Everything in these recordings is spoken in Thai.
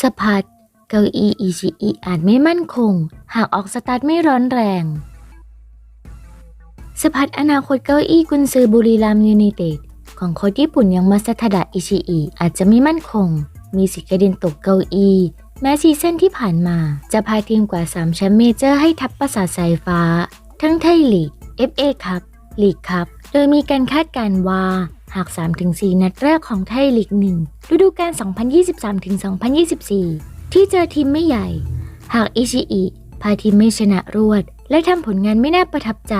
สะพัดเก้าอี้อีชิอิอาจไม่มั่นคง หากออกสตาร์ทไม่ร้อนแรงสะพัดอนาคตเก้าอี้กุนซือบุรีรัมยูไนเต็ดของโค้ชญี่ปุ่นยังมาสทดะอิชิอิอาจจะไม่มั่นคง มีสิทธิ์กระเด็นตกเก้าอี้แม้ซีซั่นที่ผ่านมาจะพาทีมกว่า 3 แชมป์เมเจอร์ให้ทับประสาทสายฟ้า ทั้งไทยลีก FA คัพลีกคัพโดยมีการคาดการณ์ว่า หาก 3-4 นัดแรกของไทยลีกหนึ่งฤดูกาล 2023-2024 ที่เจอทีมไม่ใหญ่ หากอิชิอิพาทีมไม่ชนะรวด และทำผลงานไม่น่าประทับใจ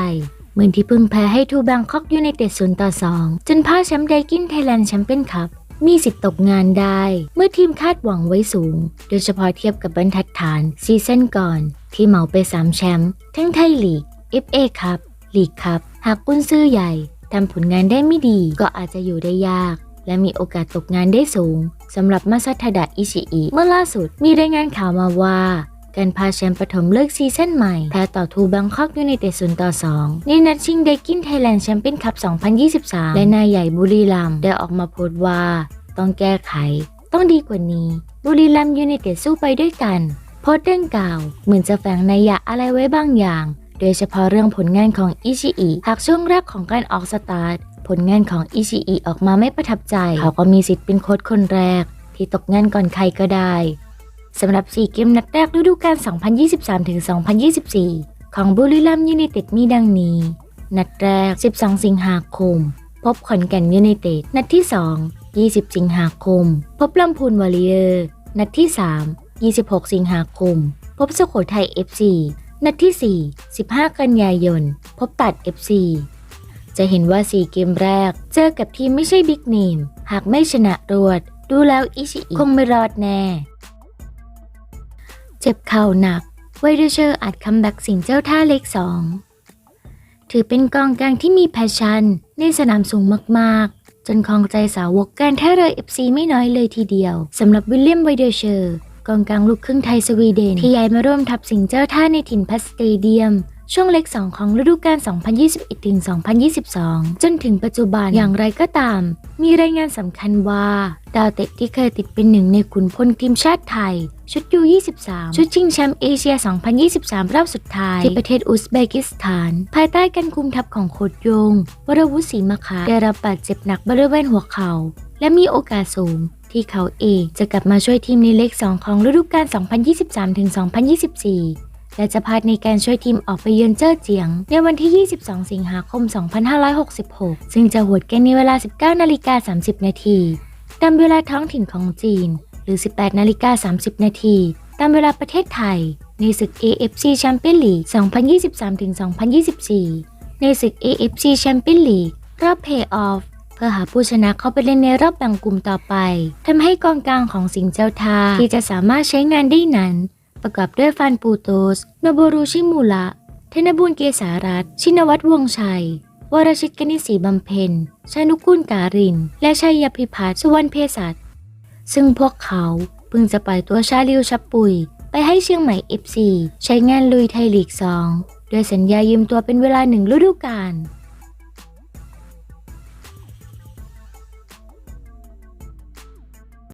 เหมือนที่เพิ่งแพ้ให้ทูบังคอกยูไนเต็ด0ต่อ 2 จนพลาดแชมป์ไดกินไทยแลนด์แชมเปี้ยนคัพมีสิทธิ์ตกงานได้ เมื่อทีมคาดหวังไว้สูง โดยเฉพาะเทียบกับบรรทัดฐานซีซั่นก่อน ที่เหมาไป 3 แชมป์ทั้งไทยลีก FA คัพลีกคัพหากกุนซื้อใหญ่ ทำผลงานได้ไม่ดีก็อาจจะอยู่ได้ยาก และมีโอกาสตกงานได้สูงสำหรับมาซาทาดะอิชิอิเมื่อล่าสุดมีรายงานข่าวมาว่าการพาแชมป์ปฐมเลิกซีซั่นใหม่แพ้ต่อทูบังคอกยูไนเต็ด0ต่อ2ในนัดชิงเดกินไทยแลนด์แชมเปี้ยนคัพ 2023 และนายใหญ่บุรีรัมย์ได้ออกมาโพสต์ว่า ต้องแก้ไข ต้องดีกว่านี้ บุรีรัมย์ยูไนเต็ดสู้ไปด้วยกัน โพสต์ดังกล่าว เหมือนจะแฝงนัยยะอะไรไว้บางอย่าง โดยเฉพาะเรื่องผลงานของอิชิอิหากช่วงแรกของการออกสตาร์ทผลงานของอิชิอิออกมาไม่ประทับใจ เขาก็มีสิทธิ์เป็นโค้ชคนแรก ที่ตกงานก่อนใครก็ได้สำหรับ 4 เกมนัดแรกฤดูกาล 2023-2024 ของบุรีรัมย์ยูไนเต็ดมีดังนี้ นัดแรก 12 สิงหาคม พบขอนแก่นยูไนเต็ด นัดที่ 2 20 สิงหาคม พบลำพูนวอริเออร์ นัดที่ 3 26 สิงหาคม พบสุโขทัย FC นัดที่ 4 15 กันยายน พบตัด FC จะเห็นว่า 4 เกมแรก เจอกับทีมไม่ใช่บิ๊กเนม หากไม่ชนะรวด ดูแล้วอิชิอิคงไม่รอดแน่ เจ็บเข่าหนัก ไวเดเชอร์อัดคัมแบ็กสิงเจ้าท่าเล็กสองถือเป็นกองกลางที่มีแพชชั่น ในสนามสูงมากๆ จนคลองใจสาวกการท่าเรือ FC ไม่น้อยเลยทีเดียวสำหรับวิลเลียมไวเดเชอร์ กองกลางลูกครึ่งไทยสวีเดน ที่ย้ายมาร่วมทัพสิงเจ้าท่าในถิ่นพัสเตเดียม ช่วงเล็ก 2 ของฤดูกาล 2021-2022 จนถึงปัจจุบันอย่างไรก็ตาม มีรายงานสำคัญว่า ดาวเตะที่เคยติดเป็นหนึ่งในขุนพลทีมชาติไทย ชุดยู23ชุดชิงแชมป์เอเชีย 2023 รอบสุดท้าย ที่ประเทศอุซเบกิสถาน ภายใต้การคุมทัพของโคดยง วรวุฒิศรีมะคะได้รับบาดเจ็บหนักบริเวณหัวเข่าและมีโอกาสสูง ที่เขาเองจะกลับมาช่วยทีมในเลข 2 ของฤดูกาล 2023-2024 และจะพาดในการช่วยทีมออกไปเยือนเจ้อเจียง ในวันที่ 22 สิงหาคม 2566 ซึ่งจะหวดกันในเวลา 19 นาฬิกา 30 นาทีตามเวลาท้องถิ่นของจีน หรือ 18 นาฬิกา 30 นาทีตามเวลาประเทศไทย ในศึก AFC Champions League 2023-2024 ในศึก AFC Champions League รอบเพื่ออฟ หาผู้ชนะเข้าไปเล่นในรอบแบ่งกลุ่มต่อไปทำให้กองกลางของสิงห์เจ้าทาที่จะสามารถใช้งานได้นั้น ประกอบด้วยฟานปูโตสโนบรุชิมูระธนบุญเกษารัตน์ชินวัตรวงชัยวรชิตกนิศีบำเพ็ญชานุกุลการิน และชัยยพิพัฒน์สุวรรณเภสัชซึ่งพวกเขาเพิ่งจะปล่อยตัวชาลิวชับปุย ไปให้เชียงใหม่ FC ใช้งานลุยไทยลีก 2 ด้วยสัญญายืมตัวเป็นเวลาหนึ่งฤดูกาล